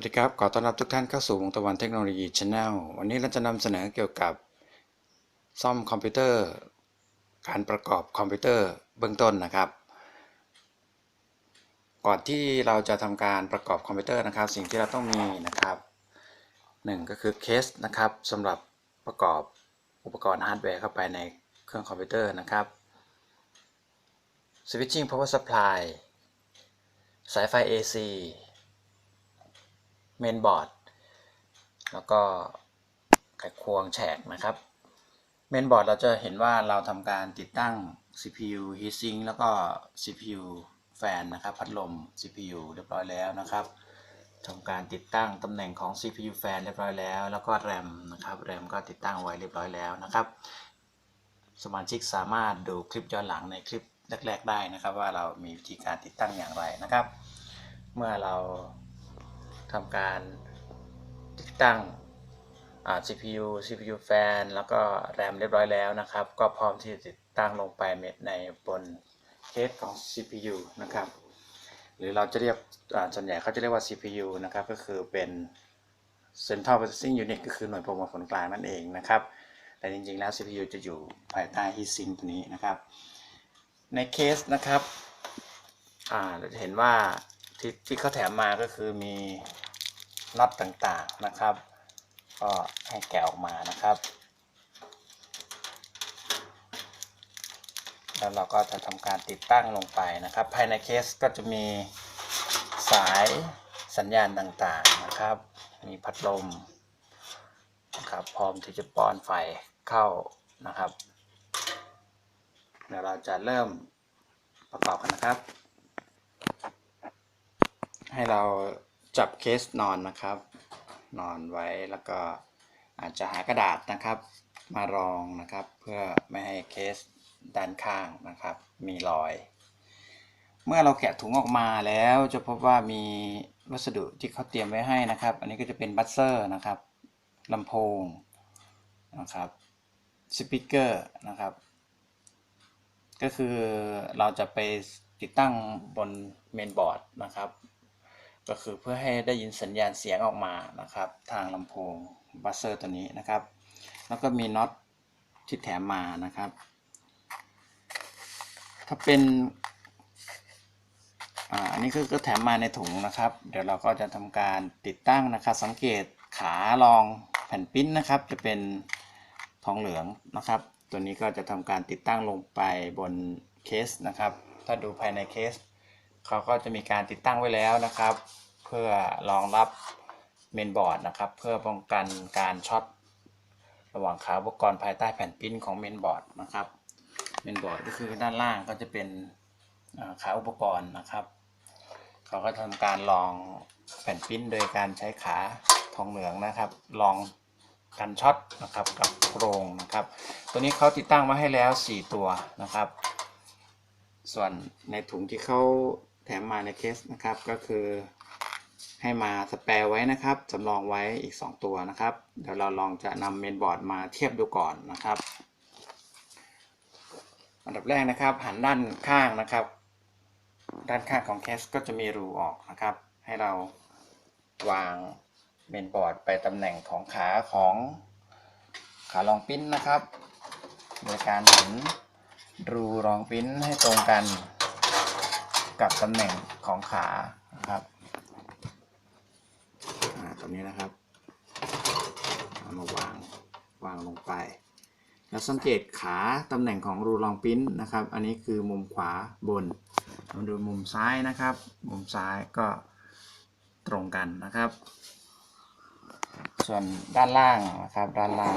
วัสดีครับ ขอต้อนรับทุกท่านเข้าสู่วงตะวันเทคโนโลยีช n แนลวันนี้เราจะนำเสนอเกี่ยวกับ ซ่อมคอมพิวเตอร์ การประกอบคอมพิวเตอร์เบื้องต้นนะครับ ก่อนที่เราจะทำการประกอบคอมพิวเตอร์นะครับ สิ่งที่เราต้องมีนะครับหนึ่งก็คือเคสนะครับสำหรับประกอบอุปกรณ์ฮาร์ดแวร์เข้าไปในเครื่องคอมพิวเตอร์นะครับ switching power supply สายไฟ AC เมนบอร์ดแล้วก็ไขควงแฉกนะครับเมนบอร์ดเราจะเห็นว่าเราทำการติดตั้ง CPU heatsink แล้วก็ CPU แฟนนะครับ พัดลม CPU เรียบร้อยแล้วนะครับทำการติดตั้งตำแหน่งของ CPU แฟนเรียบร้อยแล้ว แล้วก็ RAM นะครับ RAM ก็ติดตั้งไว้เรียบร้อยแล้วนะครับ สมาชิกสามารถดูคลิปย้อนหลังในคลิปแรก ๆ ได้นะครับ ว่าเรามีวิธีการติดตั้งอย่างไรนะครับ เมื่อเรา ทำการติดตั้ง CPU CPU แฟนแล้วก็ RAM เรียบร้อยแล้วนะครับ ก็พร้อมที่จะติดตั้งลงไปในบนเคสของ CPU นะครับ หรือเราจะเรียกส่วนใหญ่เขาจะเรียกว่า CPU นะครับ ก็คือเป็น Central Processing Unit ก็คือหน่วยประมวลผลกลางนั่นเองนะครับ แต่จริงๆแล้ว CPU จะอยู่ภายใต้ heatsink ตัวนี้นะครับ ในเคสนะครับ เราจะเห็นว่าที่ที่เขาแถมมาก็คือมี น็อตต่างๆนะครับ ก็ให้แกะออกมานะครับ แล้วเราก็จะทำการติดตั้งลงไปนะครับ ภายในเคสก็จะมีสายสัญญาณต่างๆนะครับ มีพัดลมนะครับพร้อมที่จะป้อนไฟเข้านะครับเดี๋ยวเราจะเริ่มประกอบกันนะครับ ให้เรา จับเคสนอนนะครับ นอนไว้แล้วก็อาจจะหากระดาษนะครับ มารองนะครับ เพื่อไม่ให้เคสด้านข้างนะครับ มีรอย เมื่อเราแกะถุงออกมาแล้วจะพบว่ามีวัสดุที่เขาเตรียมไว้ให้นะครับ อันนี้ก็จะเป็นบัสเซอร์นะครับลำโพงนะครับสปีกเกอร์นะครับ ก็คือเราจะไปติดตั้งบนเมนบอร์ดนะครับ ก็คือเพื่อให้ได้ยินสัญญาณเสียงออกมานะครับ ทางลำโพงบัสเซอร์ตัวนี้นะครับ แล้วก็มีน็อตที่แถมมานะครับ ถ้าเป็นอันนี้ก็ก็แถมมาในถุงนะครับ เดี๋ยวเราก็จะทำการติดตั้งนะครับ สังเกตขารองแผ่นปิ้นนะครับ จะเป็นทองเหลืองนะครับ ตัวนี้ก็จะทำการติดตั้งลงไปบนเคสนะครับ ถ้าดูภายในเคส เขาก็จะมีการติดตั้งไว้แล้วนะครับ เพื่อรองรับเมนบอร์ดนะครับ เพื่อป้องกันการช็อตระหว่างขาอุปกรณ์ภายใต้แผ่นปิ้นของเมนบอร์ดนะครับเมนบอร์ดก็คือด้านล่างก็จะเป็นขาอุปกรณ์นะครับ เขาก็ทำการลองแผ่นปิ้นโดยการใช้ขาทองเหลืองนะครับลองกันช็อตนะครับกับโครงนะครับ ตัวนี้เขาติดตั้งมาให้แล้ว 4 ตัวนะครับ ส่วนในถุงที่เขา แถมมาในเคสนะครับก็คือ ให้มาสแปร์ไว้นะครับสำรองไว้อีก 2 ตัวนะครับ เดี๋ยวเราลองจะนำเมนบอร์ดมาเทียบดูก่อนนะครับอันดับแรกนะครับ หันด้านข้างนะครับ ด้านข้างของเคสก็จะมีรูออกนะครับ ให้เราวางเมนบอร์ดไปตำแหน่งของขาของขารองปิ้นนะครับ โดยการหันรูรองปิ้นให้ตรงกัน กับตำแหน่งของขานะครับอ่าตรงนี้นะครับเอามาวางวางลงไป แล้วสังเกตขาตำแหน่งของรูรองปิ้นนะครับ อันนี้คือมุมขวาบนมาดูมุมซ้ายนะครับ มุมซ้ายก็ตรงกันนะครับ ส่วนด้านล่างนะครับ ด้านล่าง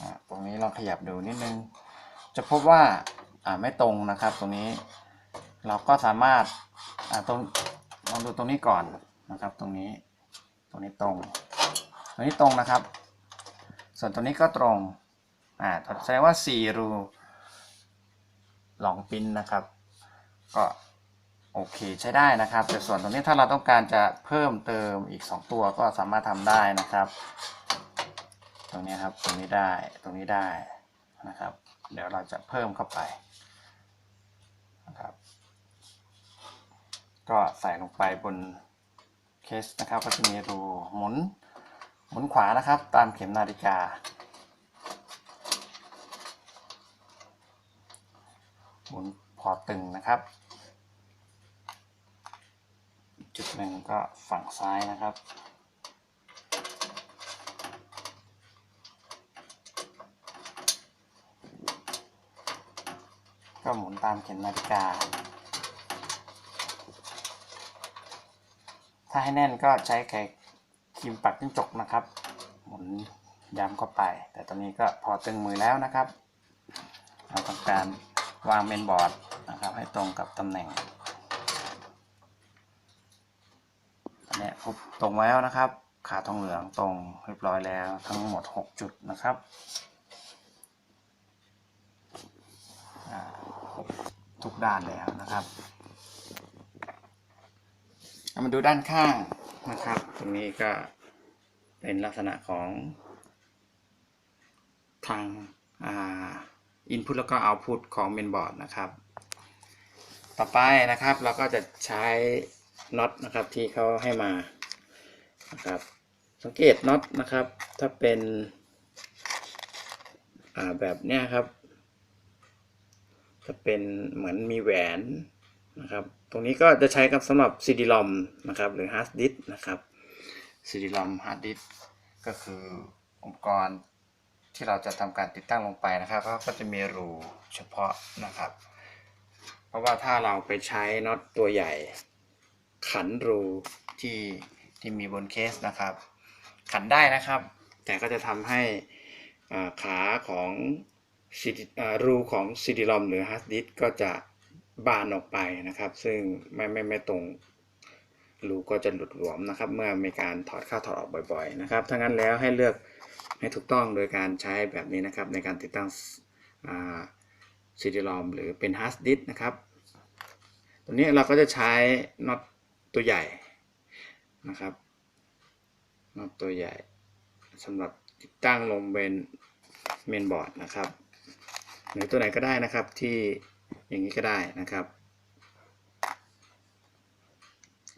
อ่าตรงนี้ลองขยับดูนิดนึง จะพบว่าอ่าไม่ตรงนะครับตรงนี้ เราก็สามารถอตรงลองดูตรงนี้ก่อนนะครับ ตรงนี้ตรงนี้ตรง ตรงนี้ตรงนะครับ ส่วนตรงนี้ก็ตรงอ่าแสดงว่า 4 รูหลองปิ้นนะครับ ก็โอเคใช้ได้นะครับ แต่ส่วนตรงนี้ถ้าเราต้องการจะเพิ่มเติมอีก 2 ตัวก็สามารถทำได้นะครับ ตรงนี้ครับตรงนี้ได้ตรงนี้ได้นะครับ เดี๋ยวเราจะเพิ่มเข้าไปนะครับ ก็ใส่ลงไปบนเคสนะครับก็จะมีรูหมุนหมุนขวานะครับ ตามเข็มนาฬิกา หมุนพอตึงนะครับ จุดหนึ่งก็ฝั่งซ้ายนะครับก็หมุนตามเข็มนาฬิกา ถ้าให้แน่นก็ใช้ไข่ครีมปัดจิ้งจกนะครับ หมุนย้ำเข้าไป แต่ตอนนี้ก็พอตึงมือแล้วนะครับ เราทำการวางเมนบอร์ดนะครับ ให้ตรงกับตำแหน่งอันนี้ครบตรงแล้วนะครับ ขาทองเหลืองตรงเรียบร้อยแล้วทั้งหมด 6 จุดนะครับทุกด้านแล้วนะครับามาดูด้านข้างนะครับ ตรงนี้ก็เป็นลักษณะของทางอ่า input แล้วก็ output ของ mainboard นะครับ ต่อไปนะครับเราก็จะใช้น็อตนะครับที่เขาให้มานะครับสังเกตน็อตนะครับ ถ้าเป็นแบบเนี้ยครับ จะเป็นเหมือนมีแหวน นะครับ ตรงนี้ก็จะใช้กับสำหรับ CD-ROM นะครับ หรือ hard disk นะครับ CD-ROM hard disk ก็คืออุปกรณ์ที่เราจะทำการติดตั้งลงไปนะครับก็ก็จะมีรูเฉพาะนะครับ เพราะว่าถ้าเราไปใช้น็อตตัวใหญ่ ขันรูที่ที่มีบนเคสนะครับ ขันได้นะครับ แต่ก็จะทำให้อ่าขาของรูของ CD-ROM หรือ hard disk ก็จะ บานออกไปนะครับ ซึ่งไม่ไม่ไม่ตรงรูก็จะหลุดหลวมนะครับ เมื่อมีการถอดเข้าถอดออกบ่อยๆนะครับถ้างั้นแล้วให้เลือกให้ถูกต้องโดยการใช้แบบนี้นะครับ ในการติดตั้งอ่า CD-ROM หรือเป็น hard disk นะครับตัวนี้เราก็จะใช้น็อตตัวใหญ่นะครับน็อตตัวใหญ่สำหรับติดตั้งลงเป็นเมนบอร์ดนะครับ หรือตัวไหนก็ได้นะครับที่ อย่างนี้ก็ได้นะครับ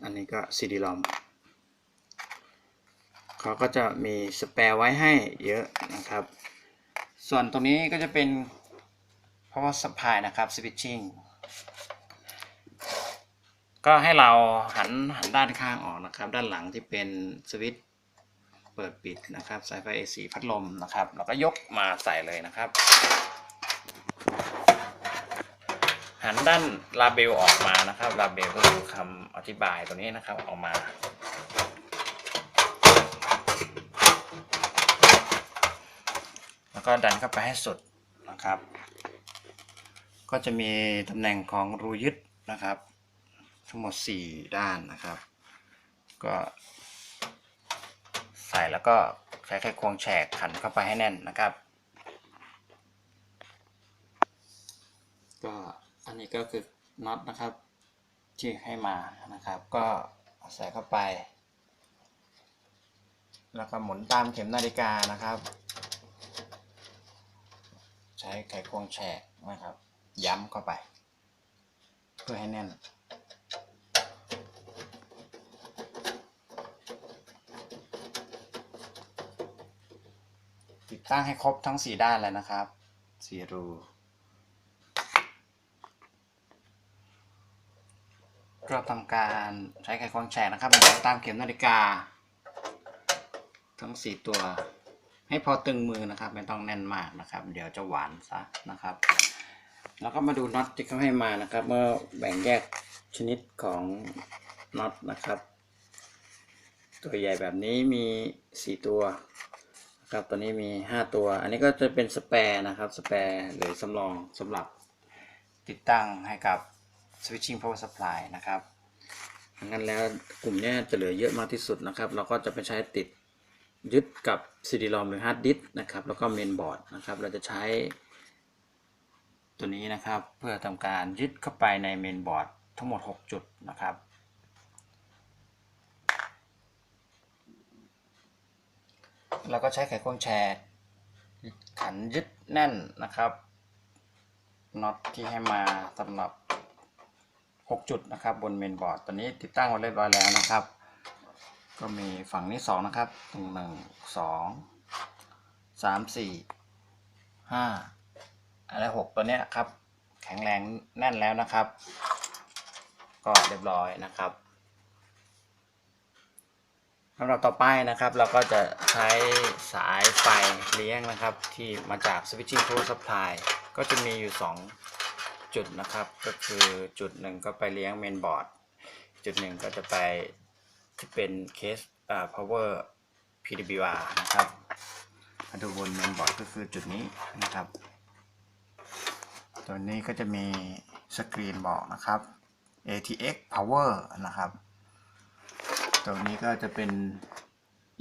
อันนี้ก็ CD-ROM เขาก็จะมีสเปร์ไว้ให้เยอะนะครับ ส่วนตรงนี้ก็จะเป็น power supply นะครับ switching ก็ให้เราหันหันด้านข้างออกนะครับ ด้านหลังที่เป็นสวิตช์เปิดปิดนะครับสายไฟ AC พัดลมนะครับเราก็ยกมาใส่เลยนะครับ หันด้านลาเบลออกมานะครับลาเบลก็คือคำอธิบายตัวนี้นะครับออกมา แล้วก็ดันเข้าไปให้สุดนะครับ ก็จะมีตำแหน่งของรูยึดนะครับ ทั้งหมด 4 ด้านนะครับ ก็ใส่แล้วก็ใช้ไขควงแฉกขันเข้าไปให้แน่นนะครับ ก็ อันนี้ก็คือน็อตนะครับที่ให้มานะครับ ก็ใส่เข้าไป แล้วก็หมุนตามเข็มนาฬิกานะครับ ใช้ไขควงแฉกนะครับ ย้ำเข้าไป เพื่อให้แน่นติดตั้งให้ครบทั้ง 4 ด้านเลยนะครับ4รู ก็ทำการใช้ไขควงแฉกนะครับหมุนตามเข็มนาฬิกา ทั้ง 4 ตัว ให้พอตึงมือนะครับ ไม่ต้องแน่นมากนะครับ เดี๋ยวจะหวานซะนะครับ แล้วก็มาดูน็อตที่เขาให้มานะครับ เมื่อแบ่งแยกชนิดของน็อตนะครับ ตัวใหญ่แบบนี้มี 4 ตัวนะครับตัวนี้มี 5 ตัว อันนี้ก็จะเป็นสแปร์นะครับ สแปร์หรือสำรองสำหรับติดตั้งให้กับ switching power supply นะครับดังนั้นแล้วกลุ่มเนี้ยจะเหลือเยอะมากที่สุดนะครับ เราก็จะไปใช้ติดยึดกับ CD-ROM หรือ hard disk นะครับ แล้วก็ main board นะครับ เราจะใช้ตัวนี้นะครับ เพื่อทำการยึดเข้าไปในเมนบอร์ดทั้งหมด 6 จุดนะครับเราก็ใช้ไขควงแชร์ ขันยึดแน่นนะครับน็อตที่ให้มาสำหรับ 6 จุดนะครับ บนเมนบอร์ดตอนนี้ติดตั้งไว้เรียบร้อยแล้วนะครับ ก็มีฝั่งนี้สองนะครับตรงหนึ่งสอะไรหกตัวเนี้ยครับ แข็งแรงแน่นแล้วนะครับ ก็เรียบร้อยนะครับสำหรับต่อไปนะครับ เราก็จะใช้สายไฟเลี้ยงนะครับ ที่มาจาก switching power supply ก็จะมีอยู่ 2 จุดนะครับก็คือจุดหนึ่งก็ไปเลี้ยงเมนบอร์ดจุดหนึ่งก็จะไปที่เป็นเคสอ่า power PWR นะครับมาดูบนเมนบอร์ดก็คือจุดนี้นะครับ ตัวนี้ก็จะมีสกรีนบอกนะครับ ATX power นะครับ ตรงนี้ก็จะเป็น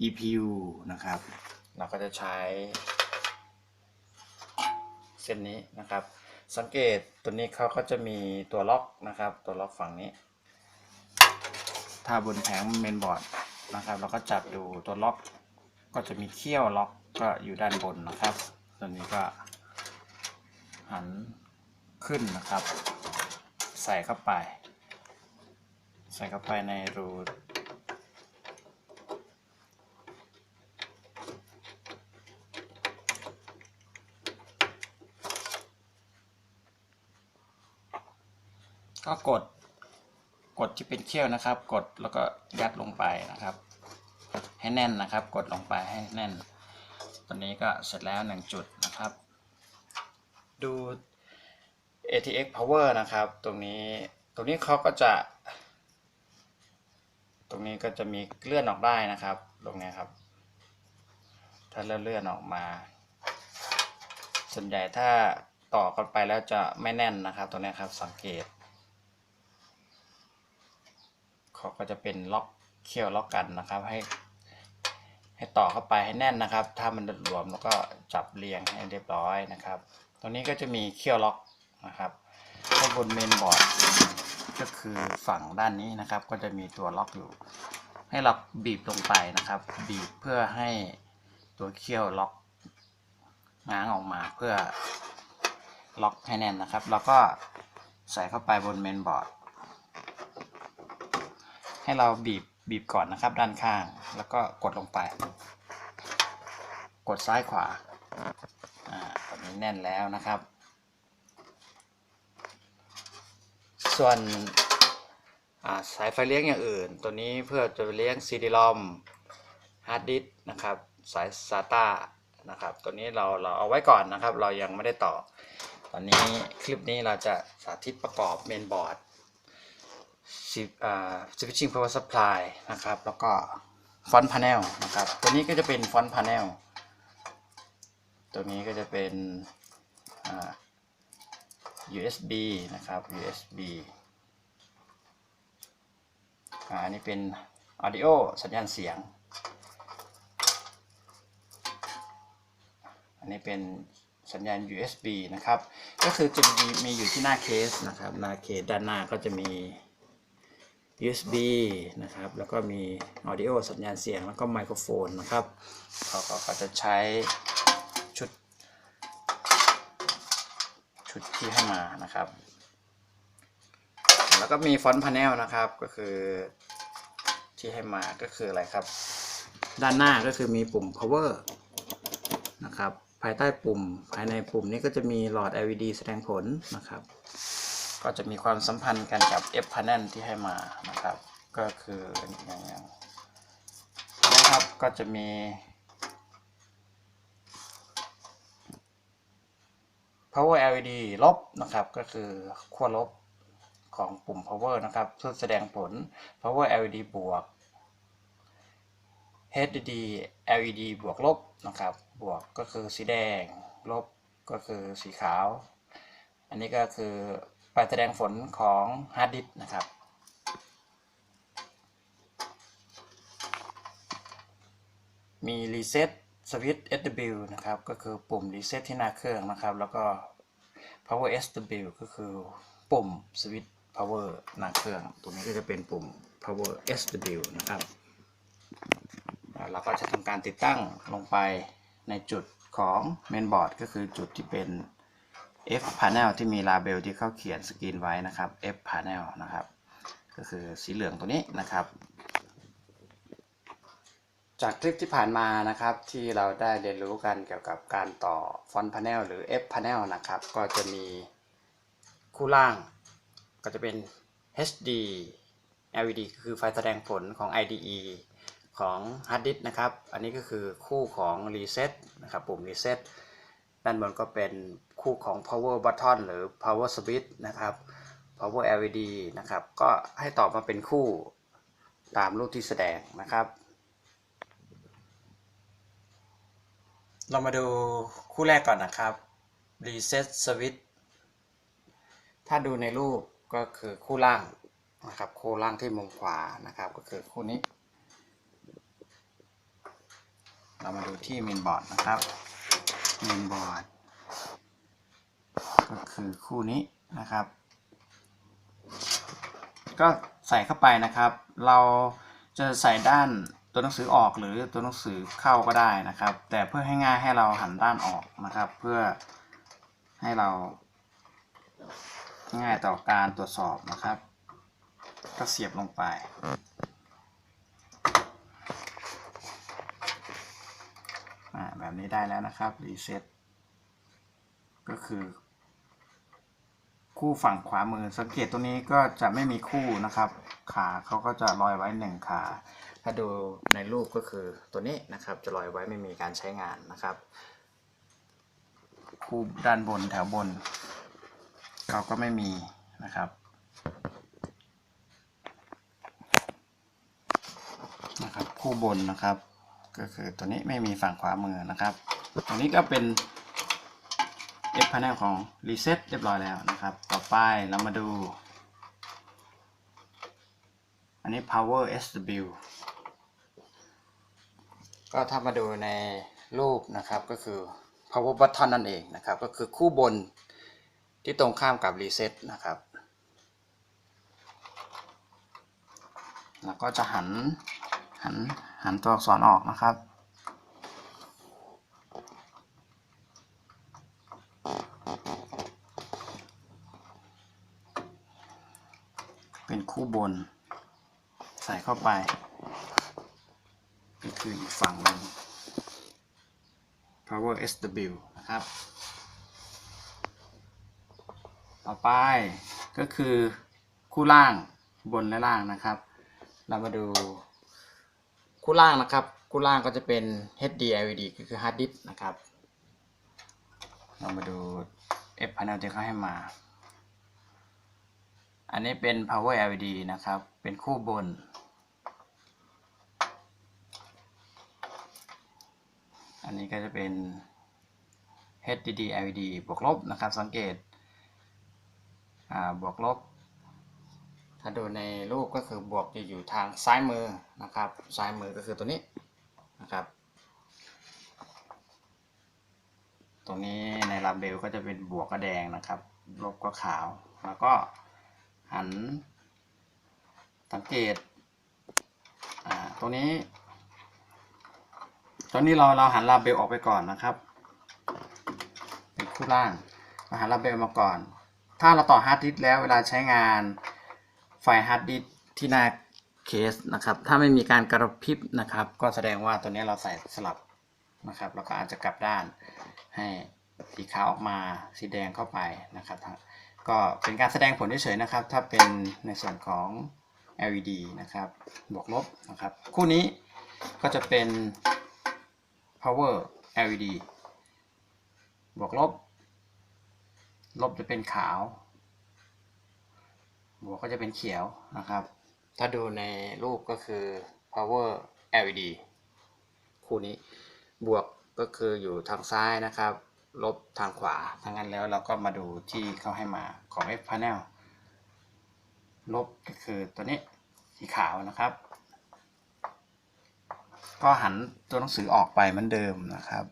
EPU นะครับ เราก็จะใช้เส้นนี้นะครับ สังเกตตัวนี้เขาก็จะมีตัวล็อกนะครับ ตัวล็อกฝั่งนี้ ถ้าบนแผงเมนบอร์ดนะครับ เราก็จับดูตัวล็อก ก็จะมีเขี้ยวล็อกก็อยู่ด้านบนนะครับ ตัวนี้ก็หันขึ้นนะครับ ใส่เข้าไป ใส่เข้าไปในรู ก็กดกดที่เป็นเขี้ยวนะครับ กดแล้วก็ยัดลงไปนะครับ ให้แน่นนะครับ กดลงไปให้แน่น ตอนนี้ก็เสร็จแล้วหนึ่งจุดนะครับ ดู ATX power นะครับ ตรงนี้ตรงนี้เขาก็จะ ตรงนี้ก็จะมีเลื่อนออกได้นะครับตรงนี้ครับ ถ้าเลื่อนออกมา ส่วนใหญ่ถ้าต่อกันไปแล้วจะไม่แน่นนะครับ ตรงนี้ครับสังเกต เขาก็จะเป็นล็อกเขี้ยวล็อกกันนะครับ ให้ ให้ต่อเข้าไปให้แน่นนะครับ ถ้ามันหลวมแล้วก็จับเรียงให้เรียบร้อยนะครับ ตรงนี้ก็จะมีเขี้ยวล็อกนะครับข้างบนเมนบอร์ดก็คือฝั่งด้านนี้นะครับ ก็จะมีตัวล็อกอยู่ ให้เราบีบลงไปนะครับ บีบเพื่อให้ตัวเขี้ยวล็อกง้างออกมาเพื่อล็อกให้แน่นนะครับ แล้วก็ใส่เข้าไปบนเมนบอร์ด ให้เราบีบบีบก่อนนะครับ ด้านข้าง แล้วก็กดลงไป กดซ้ายขวาอ่าตอนนี้แน่นแล้วนะครับ ส่วนาสายไฟเลี้ยงอย่างอื่น ตัวนี้เพื่อจะเลี้ยง CD-ROM ฮาร์ดดิสนะครับ สาย SATA นะครับ ตัวนี้เราเราเอาไว้ก่อนนะครับ เรายังไม่ได้ต่อ ตอนนี้คลิปนี้เราจะสาธิตประกอบเมนบอร์ด switching power supply นะครับ แล้วก็ฟอนต์พาเนลนะครับ ตัวนี้ก็จะเป็นฟอนต์พาเนลตัวนี้ก็จะเป็น USB นะครับ USB อ่าอันนี้เป็น audio สัญญาณเสียง อันนี้เป็นสัญญาณ USB นะครับ ก็คือจะมีมีอยู่ที่หน้าเคสนะครับ หน้าเคสด้านหน้าก็จะมี USB นะครับ แล้วก็มี audio สัญญาณเสียง แล้วก็ไมโครโฟนนะครับเขาก็เขาจะใช้ชุด ชุดที่ให้มานะครับ แล้วก็มีฟอนต์พาเนลนะครับ ก็คือที่ให้มาก็คืออะไรครับ ด้านหน้าก็คือมีปุ่ม power นะครับ ภายใต้ปุ่ม ภายในปุ่มนี้ก็จะมีหลอด LED แสดงผลนะครับ ก็จะมีความสัมพันธ์กันกับ F panel ที่ให้มานะครับ ก็คืออย่างอย่างนะครับก็จะมี power LED ลบนะครับ ก็คือขั้วลบของปุ่ม power นะครับเพื่อแสดงผล power LED บวก HDD LED บวกลบนะครับ บวกก็คือสีแดง ลบก็คือสีขาว อันนี้ก็คือ ไปแสดงผลของฮาร์ดดิสก์นะครับ มีรีเซ็ตสวิตช์ SW นะครับ ก็คือปุ่มรีเซ็ตที่หน้าเครื่องนะครับ แล้วก็ power SW ก็คือปุ่มสวิตช์ power หน้าเครื่อง ตรงนี้ก็จะเป็นปุ่ม power SW นะครับแล้วเราก็จะทำการติดตั้งลงไปในจุดของ mainboard ก็คือจุดที่เป็น F panel ที่มีลาเบลที่เขาเขียนสกรีนไว้นะครับ F panel นะครับ ก็คือสีเหลืองตัวนี้นะครับ จากคลิปที่ผ่านมานะครับ ที่เราได้เรียนรู้กันเกี่ยวกับการต่อฟอนต์พา n นลหรือ F panel นะครับ ก็จะมีคู่ล่างก็จะเป็น HD LED คือไฟแสดงผลของ IDE ของ Hard Disk นะครับ อันนี้ก็คือคู่ของ Reset นะครับ ปุ่ม Reset ด้านบนก็เป็น คู่ของ Power Button หรือ Power Switch นะครับ Power LED นะครับ ก็ให้ต่อมาเป็นคู่ตามรูปที่แสดงนะครับ เรามาดูคู่แรกก่อนนะครับ Reset Switch ถ้าดูในรูปก็คือคู่ล่างนะครับ คู่ล่างที่มุมขวานะครับ ก็คือคู่นี้ เรามาดูที่เมนบอร์ดนะครับเมนบอร์ด ก็คือคู่นี้นะครับ ก็ใส่เข้าไปนะครับ เราจะใส่ด้านตัวหนังสือออกหรือตัวหนังสือเข้าก็ได้นะครับ แต่เพื่อให้ง่ายให้เราหันด้านออกนะครับ เพื่อให้เราง่ายต่อการตรวจสอบนะครับ ก็เสียบลงไปอ่าแบบนี้ได้แล้วนะครับรีเซ็ต ก็คือ คู่ฝั่งขวามือ สังเกตตัวนี้ก็จะไม่มีคู่นะครับ ขาเขาก็จะลอยไว้หนึ่งขา ถ้าดูในรูปก็คือตัวนี้นะครับ จะลอยไว้ไม่มีการใช้งานนะครับ คู่ด้านบนแถวบนเขาก็ไม่มีนะครับนะครับ คู่บนนะครับ ก็คือตัวนี้ไม่มีฝั่งขวามือนะครับ ตัวนี้ก็เป็น F panel ของ reset เรียบร้อยแล้วนะครับ ต่อไปเรามาดู อันนี้ power SW ก็ถ้ามาดูในรูปนะครับก็คือ power button นั่นเองนะครับ ก็คือคู่บนที่ตรงข้ามกับ reset นะครับแล้วก็จะหันหันหันตัวอักษรออกนะครับ เป็น คู่บน ใส่เข้าไปก็คืออีกฝั่งหนึ่ง power SW นะครับ ต่อไปก็คือคู่ล่างบนและล่างนะครับ เรามาดูคู่ล่างนะครับ คู่ล่างก็จะเป็น HD LED ก็คือ hard disk นะครับ เรามาดู F panel ที่เขาให้มา อันนี้เป็น power LED นะครับ เป็นคู่บน อันนี้ก็จะเป็น HDD LED บวกลบนะครับ สังเกตบวกลบ ถ้าดูในรูปก็คือบวกจะอยู่ทางซ้ายมือนะครับ ซ้ายมือก็คือตัวนี้นะครับ ตรงนี้ในลาเบลก็จะเป็นบวกก็แดงนะครับ ลบก็ขาว แล้วก็ หัน สังเกต อ่า ตรงนี้ ตอนนี้เราเราหันลาเบลออกไปก่อนนะครับ เป็นคู่ล่างเราหันลาเบลมาก่อน ถ้าเราต่อฮาร์ดดิสก์แล้วเวลาใช้งานไฟฮาร์ดดิสก์ที่หน้าเคสนะครับ ถ้าไม่มีการกระพริบนะครับ ก็แสดงว่าตัวนี้เราใส่สลับนะครับ แล้วก็อาจจะกลับด้านให้สีขาวออกมาสีแดงเข้าไปนะครับ ก็เป็นการแสดงผลเฉยๆนะครับ ถ้าเป็นในส่วนของ LED นะครับ บวกลบนะครับ คู่นี้ก็จะเป็น power LED บวกลบ ลบจะเป็นขาว บวกก็จะเป็นเขียวนะครับ ถ้าดูในรูปก็คือ power LED คู่นี้ บวกก็คืออยู่ทางซ้ายนะครับ ลบทางขวาทั้งนั้นแล้วเราก็มาดูที่เขาให้มาของ F panel ลบก็คือตัวนี้สีขาวนะครับ ก็หันตัวหนังสือออกไปเหมือนเดิมนะครับ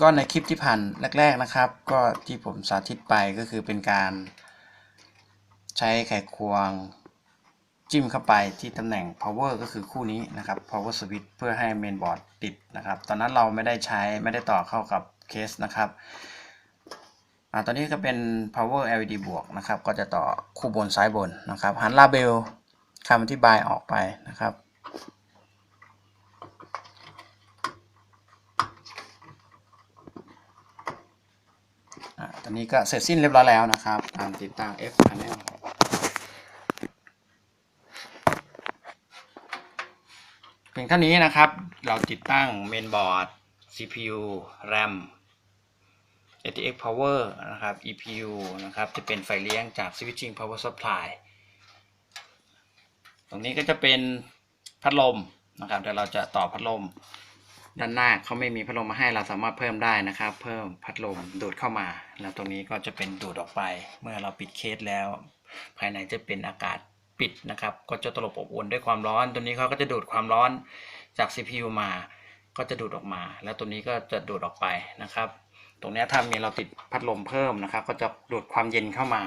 ก็ในคลิปที่ผ่านแรก ๆนะครับ ก็ที่ผมสาธิตไปก็คือเป็นการใช้ไขควง จิ้มเข้าไปที่ตำแหน่ง power ก็คือคู่นี้นะครับ power switch เพื่อให้เมนบอร์ดติดนะครับ ตอนนั้นเราไม่ได้ใช้ไม่ได้ต่อเข้ากับเคสนะครับอ่าตอนนี้ก็เป็น power LED บวกนะครับ ก็จะต่อคู่บนซ้ายบนนะครับ หันลาเบลคำอธิบายออกไปนะครับอ่าตอนนี้ก็เสร็จสิ้นเรียบร้อยแล้วนะครับ การติดตั้ง F panel เพียงเท่านี้นะครับ เราติดตั้งเมนบอร์ด CPU RAM ATX Power นะครับ EPU นะครับ จะเป็นไฟเลี้ยงจาก Switching Power Supply ตรงนี้ก็จะเป็นพัดลมนะครับเดี๋ยวเราจะต่อพัดลม ด้านหน้าเขาไม่มีพัดลมมาให้เราสามารถเพิ่มได้นะครับ เพิ่มพัดลมดูดเข้ามา แล้วตรงนี้ก็จะเป็นดูดออกไป เมื่อเราปิดเคสแล้ว ภายในจะเป็นอากาศ ปิดนะครับ ก็จะตลบอบอวนด้วยความร้อน ตัวนี้เขาก็จะดูดความร้อนจาก CPU มา ก็จะดูดออกมา แล้วตัวนี้ก็จะดูดออกไปนะครับ ตรงนี้ถ้ามีเราติดพัดลมเพิ่มนะครับ ก็จะดูดความเย็นเข้ามา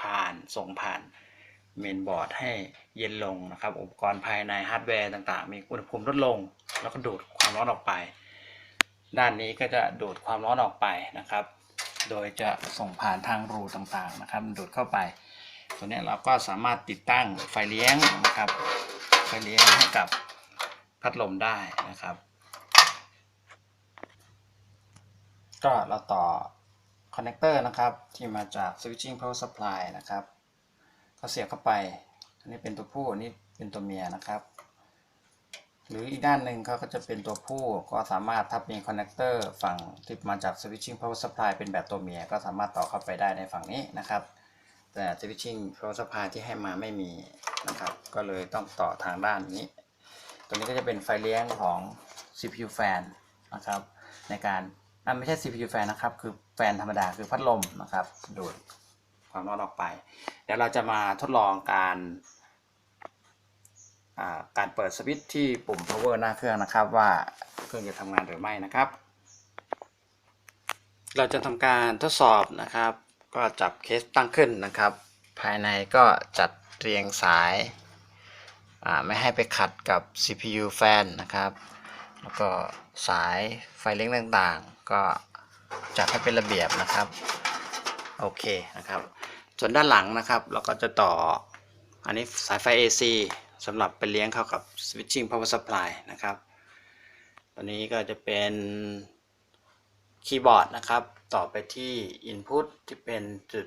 ผ่านส่งผ่านเมนบอร์ดให้เย็นลงนะครับ อุปกรณ์ภายในฮาร์ดแวร์ต่างๆ มีอุณหภูมิลดลง แล้วก็ดูดความร้อนออกไป ด้านนี้ก็จะดูดความร้อนออกไปนะครับ โดยจะส่งผ่านทางรูต่างๆนะครับ ดูดเข้าไป ตัวนี้เราก็สามารถติดตั้งไฟเลี้ยงนะครับ ไฟเลี้ยงให้กับพัดลมได้นะครับ ก็เราต่อคอนเนคเตอร์นะครับที่มาจาก switching power supply นะครับ ก็เสียบเข้าไป อันนี้เป็นตัวผู้อันนี้เป็นตัวเมียนะครับ หรืออีกด้านหนึ่งเขาก็จะเป็นตัวผู้ก็สามารถถ้ามีคอนเนคเตอร์ฝั่งที่มาจาก switching power supply เป็นแบบตัวเมียก็สามารถต่อเข้าไปได้ในฝั่งนี้นะครับ แต่ switching power supply ที่ให้มาไม่มีนะครับ ก็เลยต้องต่อทางด้านนี้ ตัวนี้ก็จะเป็นไฟเลี้ยงของ CPU fan นะครับ ในการอะไม่ใช่ CPU fan นะครับ คือแฟนธรรมดาคือพัดลมนะครับ ดูดความร้อนออกไป เดี๋ยวเราจะมาทดลองการการเปิดสวิตช์ที่ปุ่ม power หน้าเครื่องนะครับ ว่าเครื่องจะทำงานหรือไม่นะครับ เราจะทำการทดสอบนะครับ ก็จับเคสตั้งขึ้นนะครับ ภายในก็จัดเรียงสาย ไม่ให้ไปขัดกับ CPU fan นะครับ แล้วก็สายไฟเลี้ยงต่างๆ ก็จัดให้เป็นระเบียบนะครับ โอเคนะครับ ส่วนด้านหลังนะครับ เราก็จะต่ออันนี้สายไฟ AC สำหรับไปเลี้ยงเข้ากับ switching power supply นะครับ ตัวนี้ก็จะเป็นคีย์บอร์ดนะครับ ต่อไปที่ input ที่เป็นจุด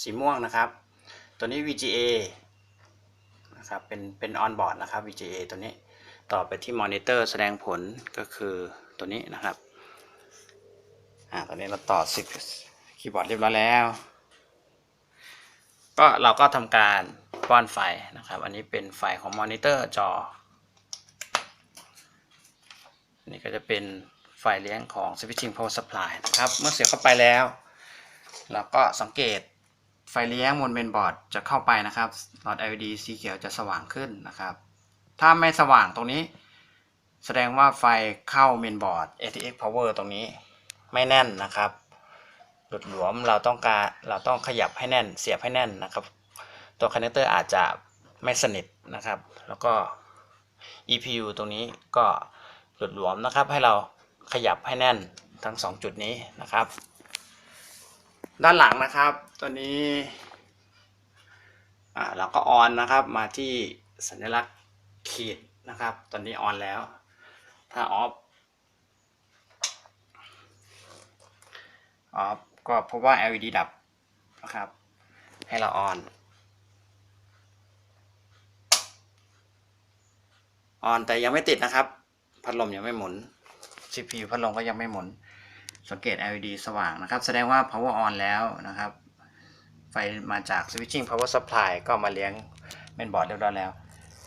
สีม่วงนะครับ ตัวนี้ VGA นะครับ เป็น เป็น on board นะครับ VGA ตัวนี้ ต่อไปที่มอนิเตอร์แสดงผลก็คือตัวนี้นะครับ อ่า ตอนนี้เราต่อสิบคีย์บอร์ดเรียบร้อยแล้ว ก็เราก็ทำการป้อนไฟนะครับ อันนี้เป็นไฟของมอนิเตอร์จออันนี้ก็จะเป็น ไฟเลี้ยงของ switching power supply นะครับ เมื่อเสียบเข้าไปแล้ว เราก็สังเกตไฟเลี้ยงบนเมนบอร์ดจะเข้าไปนะครับหลอด LED สีเขียวจะสว่างขึ้นนะครับ ถ้าไม่สว่างตรงนี้ แสดงว่าไฟเข้าเมนบอร์ด ATX power ตรงนี้ไม่แน่นนะครับหลุดหลวมเราต้องการเราต้องขยับให้แน่นเสียบให้แน่นนะครับ ตัวคอนเนคเตอร์อาจจะไม่สนิทนะครับ แล้วก็ EPU ตรงนี้ก็หลุดหลวมนะครับให้เรา ขยับให้แน่นทั้ง 2 จุดนี้นะครับ ด้านหลังนะครับตัวนี้เราก็ออนนะครับมาที่สัญลักษณ์ขีดนะครับ ตอนนี้ออนแล้ว ถ้าออฟออฟก็พบว่า LED ดับนะครับ ให้เราออนออนแต่ยังไม่ติดนะครับ พัดลมยังไม่หมุน CPU พัดลมก็ยังไม่หมุน สังเกต LED สว่างนะครับ แสดงว่า power on แล้วนะครับ ไฟมาจาก switching power supply ก็มาเลี้ยงเมนบอร์ดเรียบร้อยแล้ว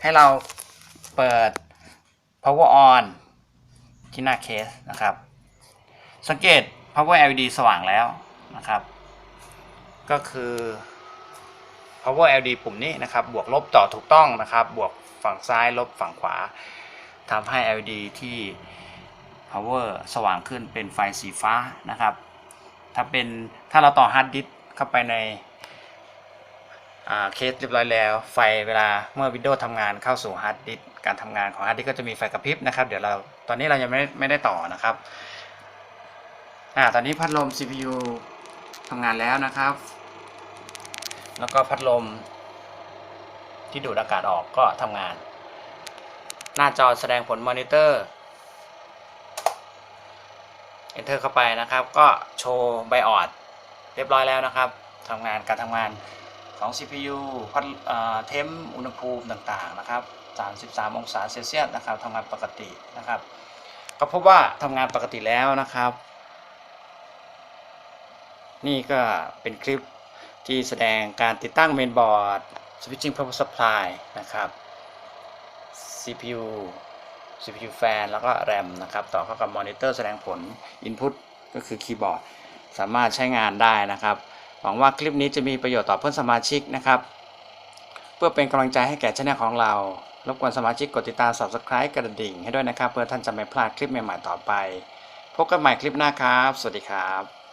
ให้เราเปิด power on ที่หน้าเคสนะครับ สังเกต power LED สว่างแล้วนะครับ ก็คือ power LED ปุ่มนี้นะครับ บวกลบต่อถูกต้องนะครับ บวกฝั่งซ้ายลบฝั่งขวาทำให้ LED ที่ power สว่างขึ้นเป็นไฟสีฟ้านะครับ ถ้าเป็นถ้าเราต่อฮาร์ดดิสเข้าไปในเคสเรียบร้อยแล้ว ไฟเวลาเมื่อ Windows ทำงานเข้าสู่ฮาร์ดดิสการทำงานของฮาร์ดดิสก์ก็จะมีไฟกระพริบนะครับเดี๋ยวเราตอนนี้เรายังไม่ไม่ได้ต่อนะครับอ่าตอนนี้พัดลม CPU ทำงานแล้วนะครับ แล้วก็พัดลมที่ดูดอากาศออกก็ทำงาน หน้าจอแสดงผลมอนิเตอร์ Enter เข้าไปนะครับ ก็โชว์ไบออดเรียบร้อยแล้วนะครับทำงานการทำงานของ CPU พัดเอ่อเทมอุณหภูมิต่างๆนะครับ 33 องศาเซลเซียสนะครับทำงานปกตินะครับ ก็พบว่าทำงานปกติแล้วนะครับ นี่ก็เป็นคลิปที่แสดงการติดตั้งเมนบอร์ด switching power supply นะครับ CPU CPU fan แล้วก็ RAM นะครับ ต่อเข้ากับมอนิเตอร์แสดงผล Input ก็คือคีย์บอร์ด สามารถใช้งานได้นะครับ หวังว่าคลิปนี้จะมีประโยชน์ต่อเพื่อนสมาชิกนะครับ เพื่อเป็นกำลังใจให้แก่ช่องของเรา รบกวนสมาชิกกดติดตาม Subscribe กระดิ่งให้ด้วยนะครับ เพื่อท่านจะไม่พลาดคลิปใหม่ๆต่อไป พบกันใหม่คลิปหน้าครับ สวัสดีครับ